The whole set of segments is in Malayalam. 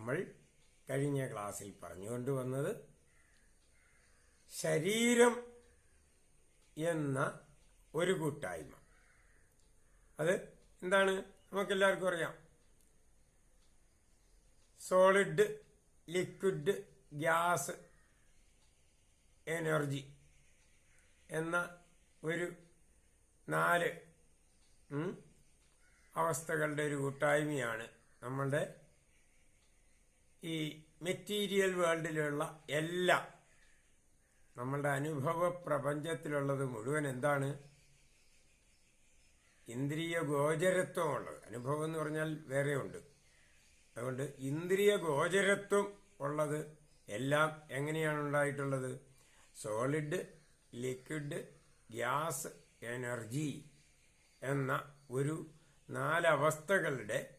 നമ്മൾ കഴിഞ്ഞ ക്ലാസ്സിൽ പറഞ്ഞുകൊണ്ട് വന്നത് ശരീരം എന്ന ഒരു കൂട്ടായ്മ. അത് എന്താണ്? നമുക്കെല്ലാവർക്കും അറിയാം. സോളിഡ് ലിക്വിഡ് ഗ്യാസ് എനർജി എന്ന ഒരു നാല് അവസ്ഥകളുടെ ഒരു കൂട്ടായ്മയാണ് നമ്മളുടെ ഈ മെറ്റീരിയൽ വേൾഡിലുള്ള എല്ലാം നമ്മളുടെ അനുഭവ പ്രപഞ്ചത്തിലുള്ളത് മുഴുവൻ എന്താണ്? ഇന്ദ്രിയ ഗോചരത്വമുള്ളത്. അനുഭവം എന്ന് പറഞ്ഞാൽ വേറെ ഉണ്ട്. അതുകൊണ്ട് ഇന്ദ്രിയ ഗോചരത്വം ഉള്ളത് എല്ലാം എങ്ങനെയാണ് ഉണ്ടായിട്ടുള്ളത്? സോളിഡ് ലിക്വിഡ് ഗ്യാസ് എനർജി എന്ന ഒരു നാലവസ്ഥകളുടെ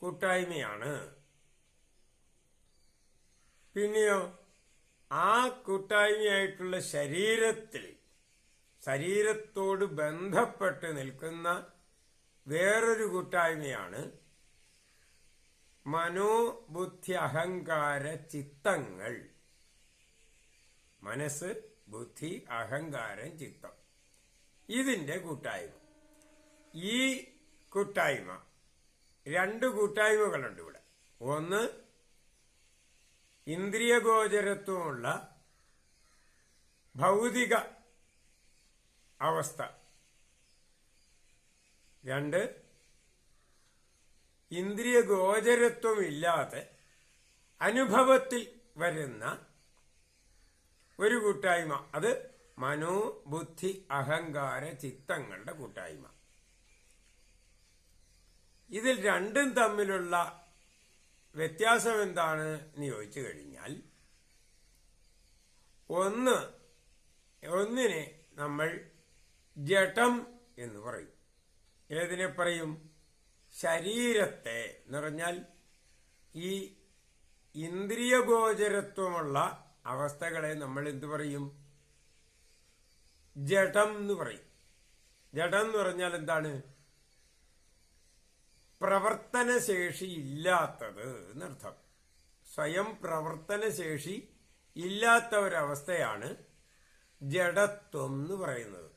കൂട്ടായ്മയാണ്. പിന്നെയോ ആ കൂട്ടായ്മയായിട്ടുള്ള ശരീരത്തിൽ ശരീരത്തോട് ബന്ധപ്പെട്ട് നിൽക്കുന്ന വേറൊരു കൂട്ടായ്മയാണ് മനോബുദ്ധി അഹങ്കാര ചിത്തങ്ങൾ. മനസ്സ് ബുദ്ധി അഹങ്കാരം ചിത്തം. ഇതിന്റെ കൂട്ടായ്മ. ഈ കൂട്ടായ്മ രണ്ട് കൂട്ടായ്മകളുണ്ട് ഇവിടെ. ഒന്ന് ഇന്ദ്രിയഗോചരത്വമുള്ള ഭൗതിക അവസ്ഥ. രണ്ട് ഇന്ദ്രിയ ഗോചരത്വമില്ലാതെ അനുഭവത്തിൽ വരുന്ന ഒരു കൂട്ടായ്മ. അത് മനോബുദ്ധി അഹങ്കാര ചിത്തങ്ങളുടെ കൂട്ടായ്മ. ഇതിൽ രണ്ടും തമ്മിലുള്ള വ്യത്യാസം എന്താണ് എന്ന് ചോദിച്ചു കഴിഞ്ഞാൽ ഒന്ന് ഒന്നിനെ നമ്മൾ ജഡം എന്ന് പറയും. ഏതിനെ പറയും? ശരീരത്തെ എന്ന് പറഞ്ഞാൽ ഈ ഇന്ദ്രിയഗോചരത്വമുള്ള അവസ്ഥകളെ നമ്മൾ എന്തു പറയും? ജഡം എന്ന് പറയും. ജഡം എന്ന് പറഞ്ഞാൽ എന്താണ്? പ്രവർത്തനശേഷി ഇല്ലാത്തത് എന്നർത്ഥം. സ്വയം പ്രവർത്തനശേഷി ഇല്ലാത്ത ഒരവസ്ഥയാണ് ജഡത്വം എന്ന് പറയുന്നത്.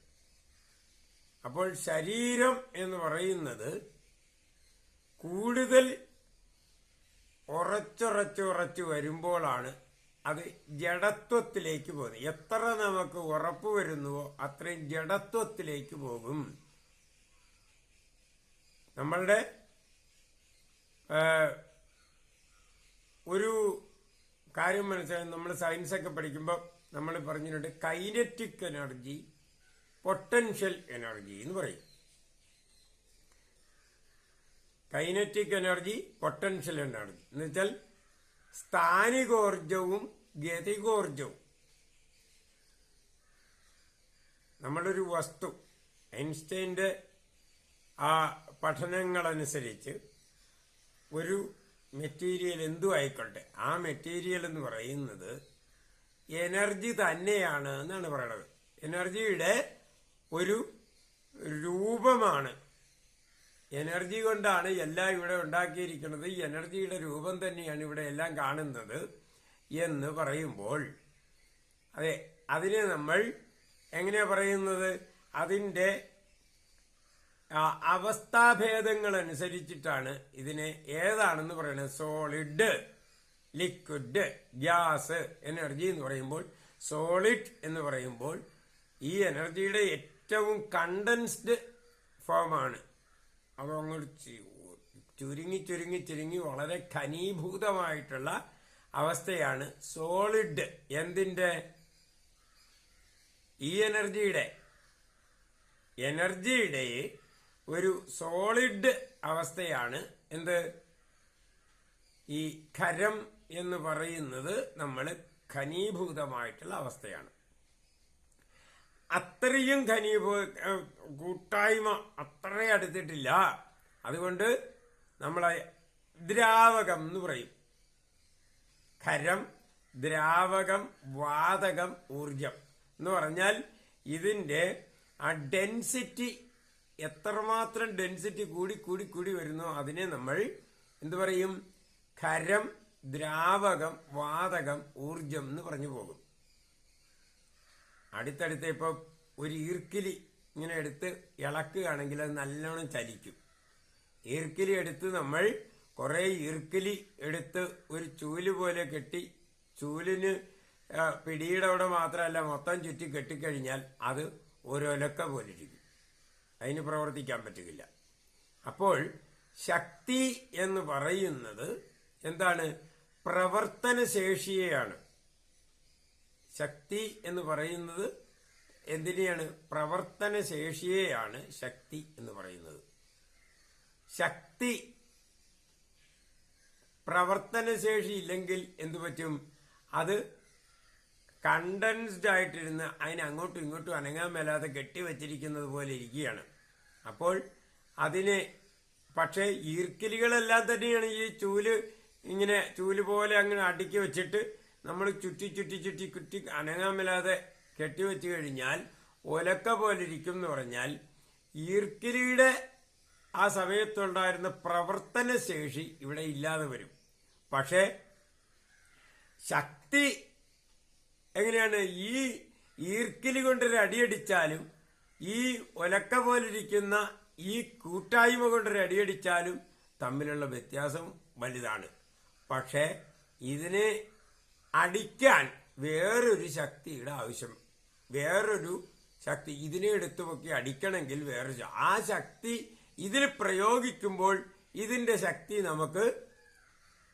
അപ്പോൾ ശരീരം എന്ന് പറയുന്നത് കൂടുതൽ ഉറച്ചുറച്ചുറച്ചു വരുമ്പോഴാണ് അത് ജഡത്വത്തിലേക്ക് പോകുന്നത്. എത്ര നമുക്ക് ഉറപ്പ് വരുന്നുവോ അത്രയും ജഡത്വത്തിലേക്ക് പോകും. നമ്മളുടെ ഒരു കാര്യം മനസ്സിലായി. നമ്മൾ സയൻസ് ഒക്കെ പഠിക്കുമ്പോൾ നമ്മൾ പറഞ്ഞിട്ടുണ്ട് കൈനറ്റിക് എനർജി പൊട്ടൻഷ്യൽ എനർജി എന്ന് പറയും. കൈനറ്റിക് എനർജി പൊട്ടൻഷ്യൽ എനർജി എന്ന് വെച്ചാൽ സ്ഥാനികോർജവും ഗതികോർജവും. നമ്മളൊരു വസ്തു ഐൻസ്റ്റൈന്റെ ആ പഠനങ്ങളനുസരിച്ച് ഒരു മെറ്റീരിയൽ എന്തു ആയിക്കോട്ടെ? ആ മെറ്റീരിയൽ എന്ന് പറയുന്നത് എനർജി തന്നെയാണ് എന്നാണ് പറയുന്നത് എനർജിയുടെ ഒരു രൂപമാണ്. എനർജി കൊണ്ടാണ് എല്ലാം ഇവിടെ ഉണ്ടാക്കിയിരിക്കുന്നത്. എനർജിയുടെ രൂപം തന്നെയാണ് ഇവിടെ എല്ലാം കാണുന്നത് എന്ന് പറയുമ്പോൾ അതെ അതിനെ നമ്മൾ എങ്ങനെയാ പറയുന്നത്? അതിന്റെ ആ, അവസ്ഥാഭേദങ്ങൾ അനുസരിച്ചിട്ടാണ് ഇതിനെ ഏതാണെന്ന് പറയുന്നത്. സോളിഡ് ലിക്വിഡ് ഗ്യാസ് എനർജി എന്ന് പറയുമ്പോൾ സോളിഡ് എന്ന് പറയുമ്പോൾ ഈ എനർജിയുടെ ഏറ്റവും കണ്ടൻസ്ഡ് ഫോമാണ് അതങ്ങോട്ട് ചുരുങ്ങി ചുരുങ്ങി ചുരുങ്ങി വളരെ ഖനീഭൂതമായിട്ടുള്ള അവസ്ഥയാണ് സോളിഡ് എന്തിന്റെ? ഈ എനർജിയുടെ എനർജിയുടെ ഒരു സോളിഡ് അവസ്ഥയാണ്. എന്ത്? ഈ ഖരം എന്ന് പറയുന്നത് നമ്മൾ ഖനീഭൂതമായിട്ടുള്ള അവസ്ഥയാണ്. അത്രയും ഖനീഭൂ കൂട്ടായ്മ അത്ര അടുത്തിട്ടില്ല. അതുകൊണ്ട് നമ്മളെ ദ്രാവകം എന്ന് പറയും. ഖരം ദ്രാവകം വാതകം ഊർജം എന്ന് പറഞ്ഞാൽ ഇതിന്റെ ആ ഡെൻസിറ്റി എത്രമാത്രം ഡെൻസിറ്റി കൂടി കൂടി കൂടി വരുന്നോ അതിനെ നമ്മൾ എന്തു പറയും? ഖരം ദ്രാവകം വാതകം ഊർജം എന്ന് പറഞ്ഞു പോകും. അടുത്തടുത്ത് ഇപ്പൊ ഒരു ഈർക്കിലി ഇങ്ങനെ എടുത്ത് ഇളക്കുകയാണെങ്കിൽ അത് നല്ലോണം ചലിക്കും. ഈർക്കിലി എടുത്ത് നമ്മൾ കുറെ ഈർക്കിലി എടുത്ത് ഒരു ചൂൽ പോലെ കെട്ടി ചൂലിന് പിടിയുടെ അവിടെ മാത്രമല്ല മൊത്തം ചുറ്റി കെട്ടിക്കഴിഞ്ഞാൽ അത് ഒരൊലക്ക പോലെ ഇരിക്കും. അതിന് പ്രവർത്തിക്കാൻ പറ്റുകയില്ല. അപ്പോൾ ശക്തി എന്ന് പറയുന്നത് എന്താണ്? പ്രവർത്തന ശേഷിയെയാണ് ശക്തി എന്ന് പറയുന്നത് എന്തിനെയാണ്? പ്രവർത്തന ശേഷിയെയാണ് ശക്തി എന്ന് പറയുന്നത്. ശക്തി പ്രവർത്തനശേഷി ഇല്ലെങ്കിൽ എന്തു പറ്റും? അത് കണ്ടൻസ്ഡ് ആയിട്ടിരുന്ന് അതിന് അങ്ങോട്ടും ഇങ്ങോട്ടും അനങ്ങാൻ മേലാതെ കെട്ടിവെച്ചിരിക്കുന്നത് പോലെ ഇരിക്കുകയാണ്. അപ്പോൾ അതിനെ പക്ഷേ ഈർക്കിലികളെല്ലാം തന്നെയാണ് ഈ ചൂൽ ഇങ്ങനെ ചൂൽ പോലെ അങ്ങനെ അടുക്കി വെച്ചിട്ട് നമ്മൾ ചുറ്റി ചുറ്റി ചുറ്റി കുറ്റി അനങ്ങാൻ മേലാതെ കെട്ടിവെച്ച് കഴിഞ്ഞാൽ ഒലക്ക പോലെ ഇരിക്കും എന്ന് പറഞ്ഞാൽ ഈർക്കിലിയുടെ ആ സമയത്തുണ്ടായിരുന്ന പ്രവർത്തന ശേഷി ഇവിടെ ഇല്ലാതെ വരും. പക്ഷേ ശക്തി എങ്ങനെയാണ്? ഈ ഈർക്കിലി കൊണ്ടൊരു അടിയടിച്ചാലും ഈ ഒലക്ക പോലിരിക്കുന്ന ഈ കൂട്ടായ്മ കൊണ്ടൊരു അടിയടിച്ചാലും തമ്മിലുള്ള വ്യത്യാസം വലുതാണ്. പക്ഷേ ഇതിനെ അടിക്കാൻ വേറൊരു ശക്തിയുടെ ആവശ്യം വേറൊരു ശക്തി ഇതിനെ എടുത്തു പൊക്കി അടിക്കണമെങ്കിൽ വേറൊരു ആ ശക്തി ഇതിൽ പ്രയോഗിക്കുമ്പോൾ ഇതിന്റെ ശക്തി നമുക്ക്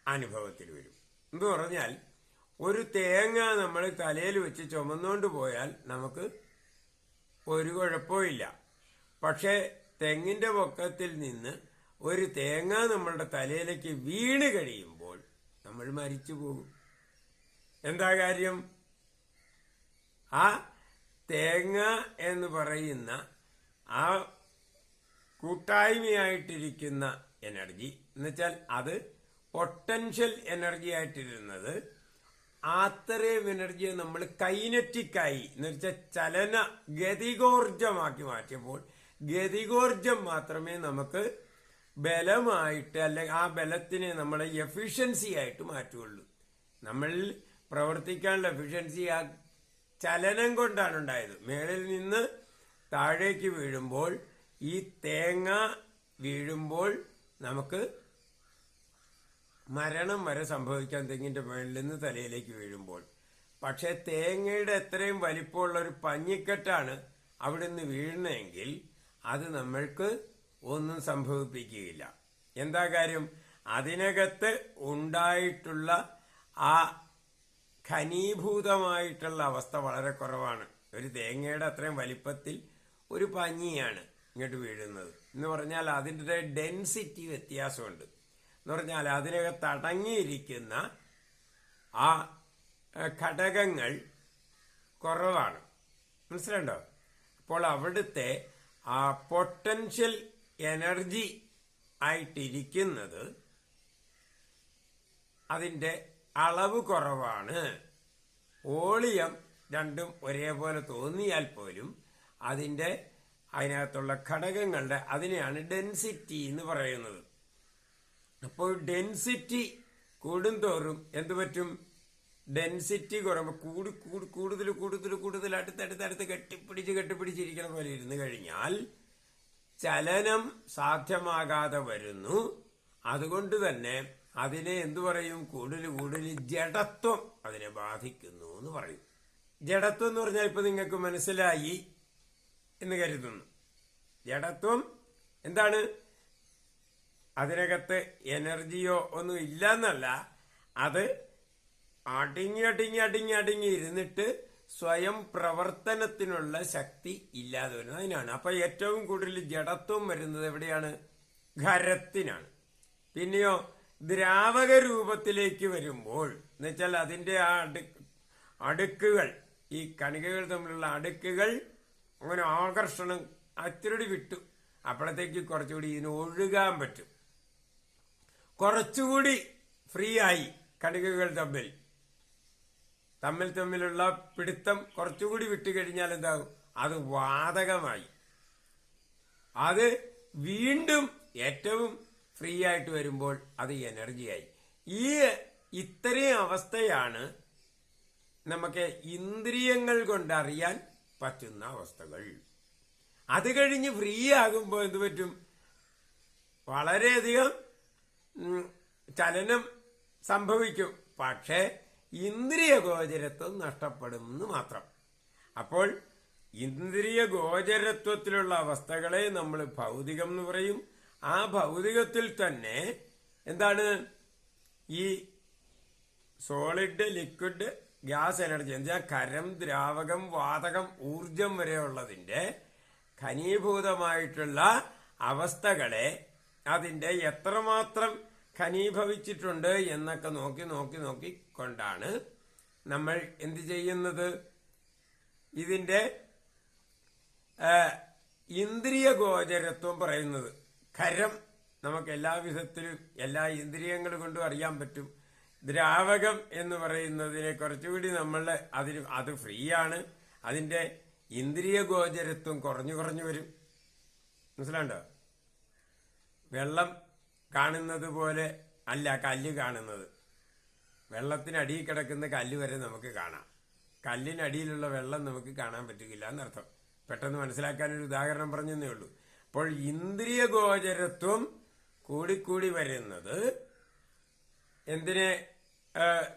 അനുഭവത്തിൽ വരും. എന്ന് പറഞ്ഞാൽ ഒരു തേങ്ങ നമ്മൾ തലയിൽ വെച്ച് ചുമന്നുകൊണ്ട് പോയാൽ നമുക്ക് ഒരു കുഴപ്പമില്ല പക്ഷേ തെങ്ങിന്റെ പൊക്കത്തിൽ നിന്ന് ഒരു തേങ്ങ നമ്മളുടെ തലയിലേക്ക് വീണ് കഴിയുമ്പോൾ നമ്മൾ മരിച്ചു പോകും. എന്താ കാര്യം? ആ തേങ്ങ എന്ന് പറയുന്ന ആ കൂട്ടായ്മയായിട്ടിരിക്കുന്ന എനർജി എന്നുവെച്ചാൽ അത് പൊട്ടൻഷ്യൽ എനർജി ആയിട്ടിരുന്നത് അത്രയും എനർജിയെ നമ്മൾ കൈനറ്റിക്കായി എന്ന് വെച്ചാൽ ചലന ഗതികോർജമാക്കി മാറ്റിയപ്പോൾ ഗതികോർജം മാത്രമേ നമുക്ക് ബലമായിട്ട് അല്ലെങ്കിൽ ആ ബലത്തിനെ നമ്മൾ എഫിഷ്യൻസി ആയിട്ട് മാറ്റുകയുള്ളൂ. നമ്മൾ പ്രവർത്തിക്കാനുള്ള എഫിഷ്യൻസി ആ ചലനം കൊണ്ടാണ് ഉണ്ടായത്. മേളിൽ നിന്ന് താഴേക്ക് വീഴുമ്പോൾ ഈ തേങ്ങ വീഴുമ്പോൾ നമുക്ക് മരണം വരെ സംഭവിക്കാൻ തെങ്ങിന്റെ മുകളിൽ നിന്ന് തലയിലേക്ക് വീഴുമ്പോൾ. പക്ഷെ തേങ്ങയുടെ എത്രയും വലിപ്പമുള്ള ഒരു പഞ്ഞിക്കെട്ടാണ് അവിടെ നിന്ന് വീഴുന്നതെങ്കിൽ അത് നമ്മൾക്ക് ഒന്നും സംഭവിപ്പിക്കുകയില്ല. എന്താ കാര്യം? അതിനകത്ത് ഉണ്ടായിട്ടുള്ള ആ ഖനീഭൂതമായിട്ടുള്ള അവസ്ഥ വളരെ കുറവാണ്. ഒരു തേങ്ങയുടെ അത്രയും വലിപ്പത്തിൽ ഒരു പഞ്ഞിയാണ് ഇങ്ങോട്ട് വീഴുന്നത്. എന്ന് പറഞ്ഞാൽ അതിന്റെ ഡെൻസിറ്റി വ്യത്യാസമുണ്ട്. എന്ന് പറഞ്ഞാൽ അതിനകത്ത് തടങ്ങിയിരിക്കുന്ന ആ ഘടകങ്ങൾ കുറവാണ്. മനസ്സിലുണ്ടോ അപ്പോൾ അവിടുത്തെ ആ പൊട്ടൻഷ്യൽ എനർജി ആയിട്ടിരിക്കുന്നത് അതിന്റെ അളവ് കുറവാണ്. ഓളിയം രണ്ടും ഒരേപോലെ തോന്നിയാൽ പോലും അതിന്റെ അതിനകത്തുള്ള ഘടകങ്ങളുടെ അതിനെയാണ് ഡെൻസിറ്റി എന്ന് പറയുന്നത്. അപ്പോൾ ഡെൻസിറ്റി കൂടുന്തോറും എന്ത് പറ്റും? ഡെൻസിറ്റി കുറയുമ്പോൾ കൂടി കൂടി കൂടുതൽ കൂടുതൽ കൂടുതൽ അടുത്തടുത്തടുത്ത് കെട്ടിപ്പിടിച്ച് കെട്ടിപ്പിടിച്ചിരിക്കുന്ന പോലെ ഇരുന്ന് കഴിഞ്ഞാൽ ചലനം സാധ്യമാകാതെ വരുന്നു. അതുകൊണ്ട് തന്നെ അതിനെ എന്തു പറയും? കൂടുതൽ കൂടുതൽ ജഡത്വം അതിനെ ബാധിക്കുന്നു എന്ന് പറയും. ജഡത്വം എന്ന് പറഞ്ഞാൽ ഇപ്പൊ നിങ്ങൾക്ക് മനസ്സിലായി എന്ന് കരുതുന്നു. ജഡത്വം എന്താണ്? അതിനകത്ത് എനർജിയോ ഒന്നും ഇല്ലെന്നല്ല. അത് അടിങ്ങി അടിങ്ങി അടിങ്ങി അടിങ്ങി ഇരുന്നിട്ട് സ്വയം പ്രവർത്തനത്തിനുള്ള ശക്തി ഇല്ലാതെ വരുന്നത് അതിനാണ്. അപ്പൊ ഏറ്റവും കൂടുതൽ ജഡത്വം വരുന്നത് എവിടെയാണ്? ഖരത്തിനാണ്. പിന്നെയോ ദ്രാവക രൂപത്തിലേക്ക് വരുമ്പോൾ എന്നുവെച്ചാൽ അതിന്റെ ആ അടുക്കുകൾ ഈ കണികകൾ തമ്മിലുള്ള അടുക്കുകൾ അങ്ങനെ ആകർഷണം അത്തിരി വിട്ടു. അപ്പോഴത്തേക്ക് കുറച്ചുകൂടി ഇതിന് ഒഴുകാൻ പറ്റും. കുറച്ചുകൂടി ഫ്രീ ആയി കണികകൾ തമ്മിൽ. തമ്മിൽ തമ്മിലുള്ള പിടുത്തം കുറച്ചുകൂടി വിട്ടുകഴിഞ്ഞാൽ എന്താകും? അത് വാതകമായി. അത് വീണ്ടും ഏറ്റവും ഫ്രീ ആയിട്ട് വരുമ്പോൾ അത് എനർജിയായി. ഈ ഇത്രയും അവസ്ഥയാണ് നമുക്ക് ഇന്ദ്രിയങ്ങൾ കൊണ്ടറിയാൻ പറ്റുന്ന അവസ്ഥകൾ. അത് കഴിഞ്ഞ് ഫ്രീ ആകുമ്പോൾ എന്ത് പറ്റും? വളരെയധികം ചലനം സംഭവിക്കും. പക്ഷേ ഇന്ദ്രിയ ഗോചരത്വം നഷ്ടപ്പെടും എന്ന് മാത്രം. അപ്പോൾ ഇന്ദ്രിയ ഗോചരത്വത്തിലുള്ള അവസ്ഥകളെ നമ്മൾ ഭൗതികം എന്ന് പറയും. ആ ഭൗതികത്തിൽ തന്നെ എന്താണ്? ഈ സോളിഡ് ലിക്വിഡ് ഗ്യാസ് എനർജി എന്താ കരം ദ്രാവകം വാതകം ഊർജം വരെയുള്ളതിന്റെ ഖനീഭൂതമായിട്ടുള്ള അവസ്ഥകളെ അതിന്റെ എത്രമാത്രം ഖനീഭവിച്ചിട്ടുണ്ട് എന്നൊക്കെ നോക്കി നോക്കി നോക്കി കൊണ്ടാണ് നമ്മൾ എന്ത് ചെയ്യുന്നത്? ഇതിന്റെ ആ, ഇന്ദ്രിയ ഗോചരത്വം പറയുന്നത്. ഖരം നമുക്ക് എല്ലാ വിധത്തിലും എല്ലാ ഇന്ദ്രിയങ്ങൾ കൊണ്ടും അറിയാൻ പറ്റും. ദ്രാവകം എന്ന് പറയുന്നതിനെ കുറച്ചുകൂടി നമ്മൾ അതിന് അത് ഫ്രീ ആണ് അതിന്റെ ഇന്ദ്രിയ ഗോചരത്വം കുറഞ്ഞു കുറഞ്ഞു വരും. മനസ്സിലാണ്ടോ? വെള്ളം കാണുന്നത് പോലെ അല്ല കല്ല് കാണുന്നത്. വെള്ളത്തിനടിയിൽ കിടക്കുന്ന കല്ല് വരെ നമുക്ക് കാണാം. കല്ലിനടിയിലുള്ള വെള്ളം നമുക്ക് കാണാൻ പറ്റുകയില്ല എന്നർത്ഥം. പെട്ടെന്ന് മനസ്സിലാക്കാൻ ഒരു ഉദാഹരണം പറഞ്ഞതേ ഉള്ളൂ. അപ്പോൾ ഇന്ദ്രിയ ഗോചരത്വം കൂടിക്കൂടി വരുന്നത് എന്തിനെ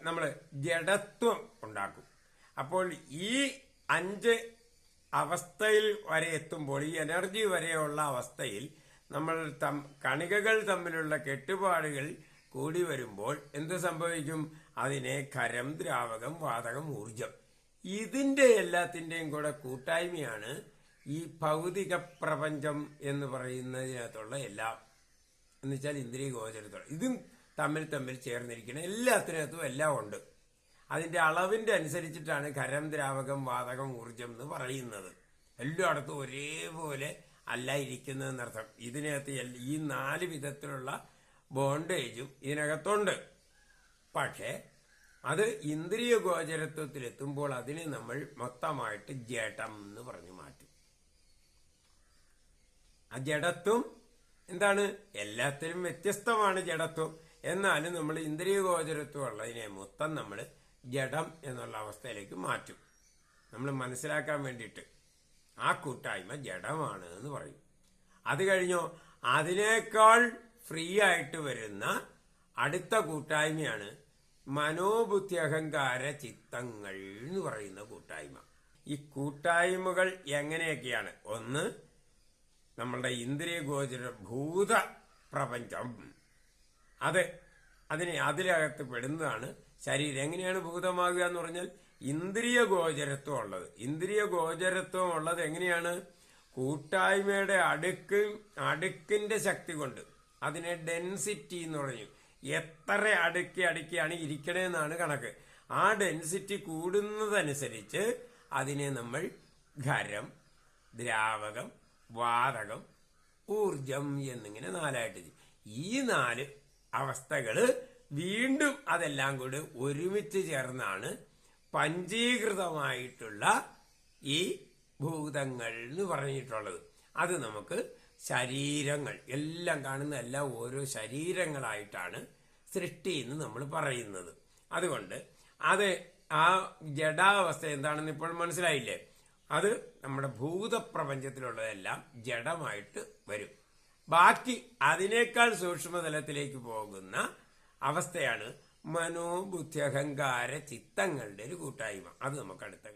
നമ്മൾ ജഡത്വം ഉണ്ടാക്കും. അപ്പോൾ ഈ അഞ്ച് അവസ്ഥയിൽ വരെ എത്തുമ്പോൾ ഈ എനർജി വരെയുള്ള അവസ്ഥയിൽ നമ്മൾ കണികകൾ തമ്മിലുള്ള കെട്ടുപാടുകൾ കൂടി വരുമ്പോൾ എന്ത് സംഭവിക്കും? അതിനെ ഖരം ദ്രാവകം വാതകം ഊർജം ഇതിന്റെ എല്ലാത്തിന്റെയും കൂടെ കൂട്ടായ്മയാണ് ഈ ഭൗതിക പ്രപഞ്ചം എന്ന് പറയുന്നതിനകത്തുള്ള എല്ലാം. എന്ന് വെച്ചാൽ ഇന്ദ്രിയ ഗോചരത്തോളം ഇതും തമ്മിൽ തമ്മിൽ ചേർന്നിരിക്കണം എല്ലാത്തിനകത്തും എല്ലാം ഉണ്ട്. അതിന്റെ അളവിന്റെ അനുസരിച്ചിട്ടാണ് ഖരം ദ്രാവകം വാതകം ഊർജം എന്ന് പറയുന്നത്. എല്ലായിടത്തും ഒരേപോലെ അല്ല ഇരിക്കുന്നതെന്നർത്ഥം ഇതിനകത്ത് ഈ നാല് വിധത്തിലുള്ള ബോണ്ടേജും ഇതിനകത്തുണ്ട്. പക്ഷേ അത് ഇന്ദ്രിയ ഗോചരത്വത്തിലെത്തുമ്പോൾ അതിനെ നമ്മൾ മൊത്തമായിട്ട് ജഡം എന്ന് പറഞ്ഞു മാറ്റും. ആ ജഡത്വം എന്താണ്? എല്ലാത്തിനും വ്യത്യസ്തമാണ് ജഡത്വം. എന്നാലും നമ്മൾ ഇന്ദ്രിയ ഗോചരത്വം ഉള്ളതിനെ മൊത്തം നമ്മൾ ജഡം എന്നുള്ള അവസ്ഥയിലേക്ക് മാറ്റും. നമ്മൾ മനസ്സിലാക്കാൻ വേണ്ടിയിട്ട്. ആ കൂട്ടായ്മ ജഡമാണ് എന്ന് പറയും. അത് കഴിഞ്ഞോ അതിനേക്കാൾ ഫ്രീ ആയിട്ട് വരുന്ന അടുത്ത കൂട്ടായ്മയാണ് മനോബുദ്ധി അഹങ്കാര ചിത്തങ്ങൾ എന്ന് പറയുന്ന കൂട്ടായ്മ. ഈ കൂട്ടായ്മകൾ എങ്ങനെയൊക്കെയാണ്? ഒന്ന് നമ്മളുടെ ഇന്ദ്രിയ ഗോചര ഭൂത പ്രപഞ്ചം. അത് അതിനെ അതിലകത്ത് പെടുന്നതാണ്. ശരീരം എങ്ങനെയാണ് ഭൂതമാകുക എന്ന് പറഞ്ഞാൽ ഇന്ദ്രിയ ഗോചരത്വം ഉള്ളത് ഇന്ദ്രിയ ഗോചരത്വം ഉള്ളത് എങ്ങനെയാണ്? കൂട്ടായ്മയുടെ അടുക്ക് അടുക്കിന്റെ ശക്തി കൊണ്ട്. അതിനെ ഡെൻസിറ്റി എന്ന് പറഞ്ഞു. എത്ര അടുക്കി അടുക്കിയാണ് ഇരിക്കണേന്നാണ് കണക്ക്. ആ ഡെൻസിറ്റി കൂടുന്നതനുസരിച്ച് അതിനെ നമ്മൾ ഖരം ദ്രാവകം വാതകം ഊർജം എന്നിങ്ങനെ നാലായിട്ട്. ഈ നാല് അവസ്ഥകൾ വീണ്ടും അതെല്ലാം കൂടി ഒരുമിച്ച് ചേർന്നാണ് പഞ്ചീകൃതമായിട്ടുള്ള ഈ ഭൂതങ്ങൾ എന്ന് പറഞ്ഞിട്ടുള്ളത്. അത് നമുക്ക് ശരീരങ്ങൾ എല്ലാം കാണുന്ന എല്ലാം ഓരോ ശരീരങ്ങളായിട്ടാണ് സൃഷ്ടി എന്ന് നമ്മൾ പറയുന്നത്. അതുകൊണ്ട് അത് ആ ജഡാവസ്ഥ എന്താണെന്ന് ഇപ്പോൾ മനസ്സിലായില്ലേ? അത് നമ്മുടെ ഭൂതപ്രപഞ്ചത്തിലുള്ളതെല്ലാം ജഡമായിട്ട് വരും. ബാക്കി അതിനേക്കാൾ സൂക്ഷ്മതലത്തിലേക്ക് പോകുന്ന അവസ്ഥയാണ് മനോബുദ്ധി അഹങ്കാര ചിത്തങ്ങളുടെ ഒരു കൂട്ടായ്മ. അത് നമുക്ക് അടുത്ത